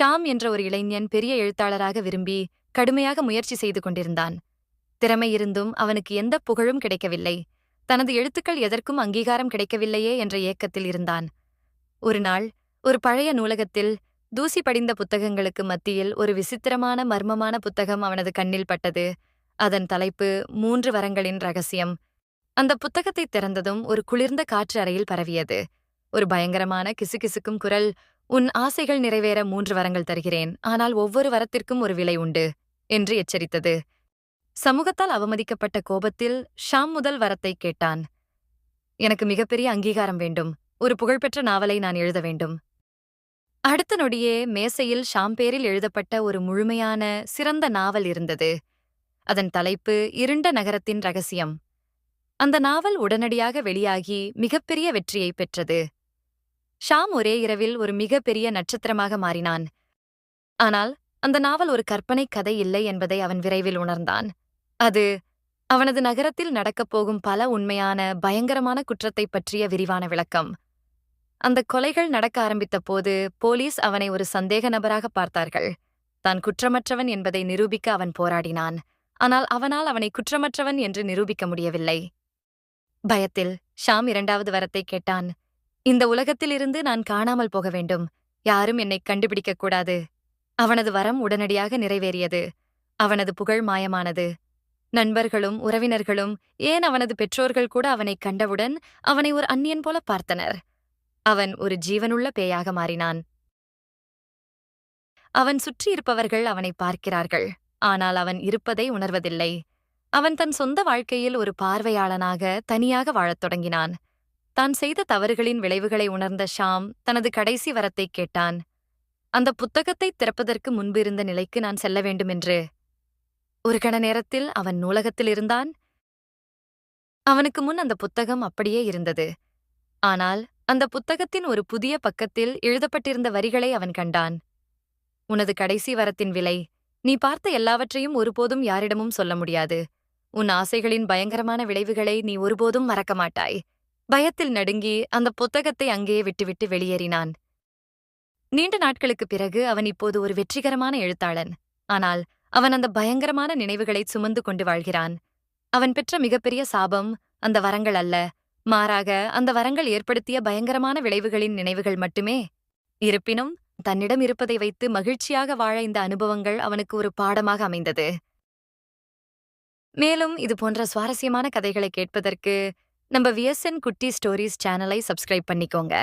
ஷாம் என்ற ஒரு இளைஞன் பெரிய எழுத்தாளராக விரும்பி கடுமையாக முயற்சி செய்து கொண்டிருந்தான். திறமை இருந்தும் அவனுக்கு எந்த புகழும் கிடைக்கவில்லை. தனது எழுத்துக்கள் எதற்கும் அங்கீகாரம் கிடைக்கவில்லையே என்ற ஏக்கத்தில் இருந்தான். ஒரு நாள் ஒரு பழைய நூலகத்தில் தூசி படிந்த புத்தகங்களுக்கு மத்தியில் ஒரு விசித்திரமான மர்மமான புத்தகம் அவனது கண்ணில் பட்டது. அதன் தலைப்பு மூன்று வரங்களின் ரகசியம். அந்த புத்தகத்தை திறந்ததும் ஒரு குளிர்ந்த காற்று அறையில் பரவியது. ஒரு பயங்கரமான கிசுகிசுக்கும் குரல் உன் ஆசைகள் நிறைவேற மூன்று வரங்கள் தருகிறேன். ஆனால் ஒவ்வொரு வரத்திற்கும் ஒரு விலை உண்டு என்று எச்சரித்தது. சமூகத்தால் அவமதிக்கப்பட்ட கோபத்தில் ஷாம் முதல் வரத்தை கேட்டான். எனக்கு மிகப்பெரிய அங்கீகாரம் வேண்டும். ஒரு புகழ்பெற்ற நாவலை நான் எழுத வேண்டும். அடுத்த நொடியே மேசையில் ஷாம் பேரில் எழுதப்பட்ட ஒரு முழுமையான சிறந்த நாவல் இருந்தது. அதன் தலைப்பு இருண்ட நகரத்தின் ரகசியம். அந்த நாவல் உடனடியாக வெளியாகி மிகப்பெரிய வெற்றியை பெற்றது. ஷாம் ஒரே இரவில் ஒரு மிகப்பெரிய நட்சத்திரமாக மாறினான். ஆனால் அந்த நாவல் ஒரு கற்பனை கதை இல்லை என்பதை அவன் விரைவில் உணர்ந்தான். அது அவனது நகரத்தில் நடக்கப் போகும் பல உண்மையான பயங்கரமான குற்றத்தைப் பற்றிய விரிவான விளக்கம். அந்த கொலைகள் நடக்க ஆரம்பித்த போது போலீஸ் அவனை ஒரு சந்தேக நபராக பார்த்தார்கள். தான் குற்றமற்றவன் என்பதை நிரூபிக்க அவன் போராடினான். ஆனால் அவனால் அவனை குற்றமற்றவன் என்று நிரூபிக்க முடியவில்லை. பயத்தில் ஷாம் இரண்டாவது வரத்தை கேட்டான். இந்த உலகத்திலிருந்து நான் காணாமல் போக வேண்டும். யாரும் என்னை கண்டுபிடிக்கக் கூடாது. அவனது வரம் உடனடியாக நிறைவேறியது. அவனது புகழ் மாயமானது. நண்பர்களும் உறவினர்களும் ஏன் அவனது பெற்றோர்கள் கூட அவனை கண்டவுடன் அவனை ஒரு அந்நியன் போல பார்த்தனர். அவன் ஒரு ஜீவனுள்ள பேயாக மாறினான். அவன் சுற்றியிருப்பவர்கள் அவனை பார்க்கிறார்கள். ஆனால் அவன் இருப்பதை உணர்வதில்லை. அவன் தன் சொந்த வாழ்க்கையில் ஒரு பார்வையாளனாக தனியாக வாழத் தொடங்கினான். தான் செய்த தவறுகளின் விளைவுகளை உணர்ந்த ஷாம் தனது கடைசி வரத்தை கேட்டான். அந்த புத்தகத்தை திறப்பதற்கு முன்பு இருந்த நிலைக்கு நான் செல்ல வேண்டுமென்று. ஒரு கண நேரத்தில் அவன் நூலகத்தில் இருந்தான். அவனுக்கு முன் அந்த புத்தகம் அப்படியே இருந்தது. ஆனால் அந்த புத்தகத்தின் ஒரு புதிய பக்கத்தில் எழுதப்பட்டிருந்த வரிகளை அவன் கண்டான். உனது கடைசி வரத்தின் விலை. நீ பார்த்த எல்லாவற்றையும் ஒருபோதும் யாரிடமும் சொல்ல முடியாது. உன் ஆசைகளின் பயங்கரமான விளைவுகளை நீ ஒருபோதும் மறக்க மாட்டாய். பயத்தில் நடுங்கி அந்த புத்தகத்தை அங்கேயே விட்டுவிட்டு வெளியேறினான். நீண்ட நாட்களுக்குப் பிறகு அவன் இப்போது ஒரு வெற்றிகரமான எழுத்தாளன். ஆனால் அவன் அந்த பயங்கரமான நினைவுகளை சுமந்து கொண்டு வாழ்கிறான். அவன் பெற்ற மிகப்பெரிய சாபம் அந்த வரங்கள் அல்ல. மாறாக அந்த வரங்கள் ஏற்படுத்திய பயங்கரமான விளைவுகளின் நினைவுகள் மட்டுமே. இருப்பினும் தன்னிடம் இருப்பதை வைத்து மகிழ்ச்சியாக வாழ இந்த அனுபவங்கள் அவனுக்கு ஒரு பாடமாக அமைந்தது. மேலும் இது போன்ற சுவாரஸ்யமான கதைகளை கேட்பதற்கு நம்ம விஎஸ்என் குட்டி ஸ்டோரிஸ் சேனலை சப்ஸ்கிரைப் பண்ணிக்கோங்க.